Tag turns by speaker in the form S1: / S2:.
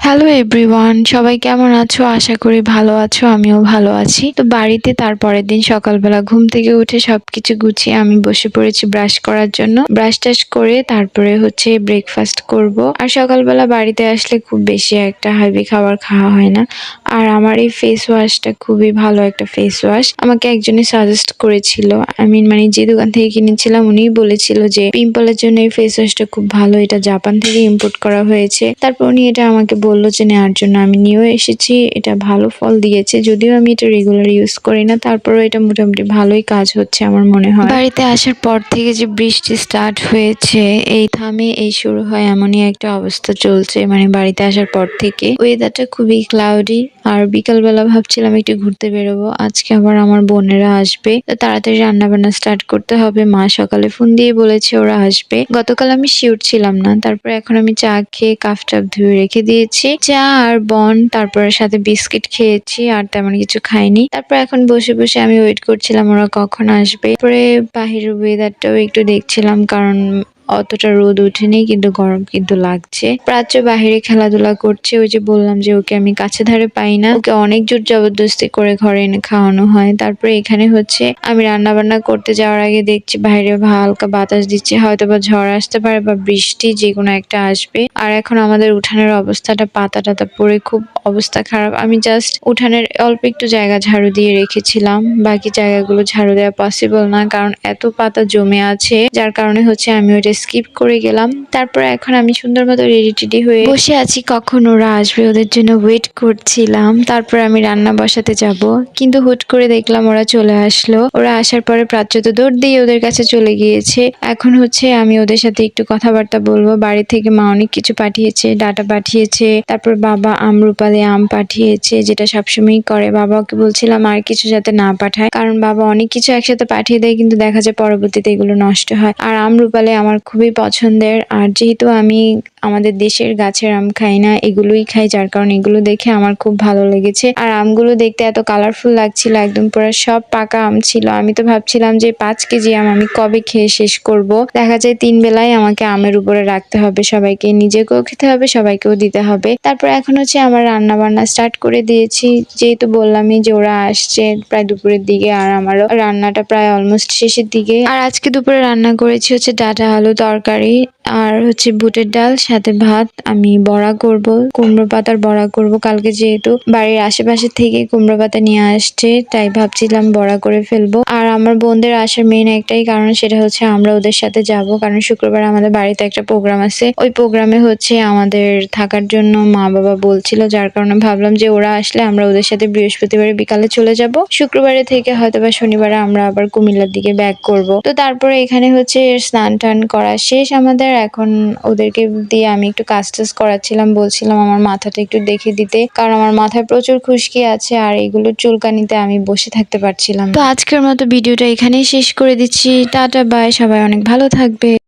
S1: Hello everyone সবাই কেমন আছো? আশা করি ভালো আছো, আমিও ভালো আছি। তো বাড়িতে তারপরের দিন সকালবেলা ঘুম থেকে উঠে সবকিছু গুছিয়ে আমি বসে পড়েছি ব্রাশ করার জন্য। ব্রাশ টাশ করে তারপরে হচ্ছে ব্রেকফাস্ট করব। আর সকালবেলা বাড়িতে আসলে খুব বেশি একটা হাবি খাবার খাওয়া হয় না। আর আমার এই ফেস ওয়াশটা খুবই ভালো একটা ফেস ওয়াশ আমাকে একজনে সাজেস্ট করেছিল। আই মিন মানে যে দোকান থেকে কিনেছিলাম উনি বলেছিল যে পিম্পলের জন্য এই ফেস ওয়াশটা খুব ভালো। এটা জাপান থেকে ইম্পোর্ট করা হয়েছে। তারপর উনি এটা আমাকে বলল যে, নেওয়ার জন্য আমি নিয়েও এসেছি। এটা ভালো ফল দিয়েছে। যদিও আমি এটা রেগুলার ইউজ করি না, তারপরেও এটা মোটামুটি ভালোই কাজ হচ্ছে আমার মনে হয়। বাড়িতে আসার পর থেকে যে বৃষ্টি স্টার্ট হয়েছে, এই থামে, এই শুরু হয় এমনই একটা অবস্থা চলছে। মানে বাড়িতে আসার পর থেকে। ওয়েদারটা খুবই ক্লাউডি আর বিকালবেলা ভাবছিলাম একটু ঘুরতে বেরোবো। আজকে আবার আমার বোনেরা আসবে। তাড়াতাড়ি রান্না বান্না স্টার্ট করতে হবে। মা সকালে ফোন দিয়ে বলেছে ওরা আসবে। গতকাল আমি শিওর ছিলাম না। তারপর এখন আমি চা খেয়ে কাফ টাফ ধুয়ে রেখে দিয়েছি। চা আর বন, তারপরে সাথে বিস্কিট খেয়েছি আর তেমন কিছু খাইনি। তারপর এখন বসে বসে আমি ওয়েট করছিলাম ওরা কখন আসবে। তারপরে বাহিরের ওয়েদারটাও একটু দেখছিলাম কারণ অতটা রোদ উঠেনি কিন্তু গরম কিন্তু লাগছে। প্রাচ্য বাহিরে খেলাধুলা করছে, ওই যে বললাম যে ওকে আমি কাছে ধারে পাই না। ওকে অনেক জোর জবরদস্তি করে ঘরে এনে খাওয়ানো হয়। তারপরে এখানে হচ্ছে, আমি রান্না বান্না করতে যাওয়ার আগে দেখছি বাইরে হালকা বাতাস দিচ্ছে হয়তো বা ঝড় আসতে পারে বা বৃষ্টি যে কোনো একটা আসবে। আর এখন আমাদের উঠানের অবস্থাটা পাতা টাতা পড়ে খুব অবস্থা খারাপ। আমি জাস্ট উঠানের অল্প একটু জায়গা ঝাড়ু দিয়ে রেখেছিলাম। বাকি জায়গাগুলো ঝাড়ু দেওয়া পসিবল না, কারণ এত পাতা জমে আছে, যার কারণে হচ্ছে আমি ওইটা স্কিপ করে গেলাম। তারপর এখন আমি সুন্দর মতো রেডি টেডি হয়ে বসে আছি। কখন ওরা আসবে? ওদের জন্য ওয়েট করছিলাম। তারপর আমি রান্না বসাতে যাব। কিন্তু হুট করে দেখলাম ওরা চলে আসলো। ওরা আসার পরে প্রাচ্য তো দৌড় দিয়ে ওদের কাছে চলে গিয়েছে। এখন হচ্ছে আমি ওদের সাথে একটু কথাবার্তা বলব। বাড়ি থেকে মা অনেক কিছু পাঠিয়েছে, ডাটা পাঠিয়েছে। তারপর বাবা আমরুপালি আম পাঠিয়েছে, যেটা সবসময়ই করে। বাবাকে বলছিলাম আর কিছু যাতে না পাঠায়। কারণ বাবা অনেক কিছু একসাথে পাঠিয়ে দেয়, কিন্তু দেখা যায় পরবর্তীতে এগুলো নষ্ট হয়। আর আমরুপালি আমার খুবই পছন্দের। আর যেহেতু আমি আমাদের দেশের গাছের আম খাই না, এগুলোই খাই, যার কারণে এগুলো দেখে আমার খুব ভালো লেগেছে। আর আমগুলো দেখতে এত কালারফুল লাগছিল, একদম পুরো সব পাকা আম ছিল। আমি তো ভাবছিলাম যে পাঁচ কেজি আম আমি কবে খেয়ে শেষ করব। দেখা যায় তিন বেলায় আমাকে আমের উপরে রাখতে হবে, সবাইকে নিজেকেও খেতে হবে, সবাইকেও দিতে হবে। তারপর এখন হচ্ছে আমার রান্না বান্না স্টার্ট করে দিয়েছি। যেহেতু বললামই যে ওরা আসছে প্রায় দুপুরের দিকে আর আমারও রান্নাটা প্রায় অলমোস্ট শেষের দিকে। আর আজকে দুপুরে রান্না করেছি হচ্ছে ডাটা আলু তরকারি আর হচ্ছে বুটের ডাল, সাথে ভাত, আমি বড়া করব, কুমড়ো পাতার বড়া করব। কালকে যেহেতু বাড়ির আশেপাশে থেকে কুমড়ো পাতা নিয়ে আসছে, তাই ভাবছিলাম বড়া করে ফেলব। আর আমার বোনদের আসার মেইন একটাই কারণ সেটা হচ্ছে আমরা ওদের সাথে যাব, কারণ শুক্রবার আমাদের বাড়িতে একটা প্রোগ্রাম আছে। ওই প্রোগ্রামে হচ্ছে আমাদের থাকার জন্য মা বাবা বলছিল, যার কারণে ভাবলাম যে ওরা আসলে আমরা ওদের সাথে বৃহস্পতিবার বিকালে চলে যাব। শুক্রবারে থেকে হয়তো বা শনিবারে আমরা আবার কুমিল্লার দিকে ব্যাক করব। তো তারপরে এখানে হচ্ছে স্নান টান করা শেষ আমাদের। এখন ওদেরকে দিয়ে আমি একটু কাজ টাজ করাচ্ছিলাম, বলছিলাম আমার মাথাটা একটু দেখে দিতে। কারণ আমার মাথায় প্রচুর খুশকি আছে আর এগুলো চুলকানিতে আমি বসে থাকতে পারছিলাম তো আজকের মতো ভিডিওটা এখানেই শেষ করে দিচ্ছি। টাটা, বাই, সবাই অনেক ভালো থাকবে।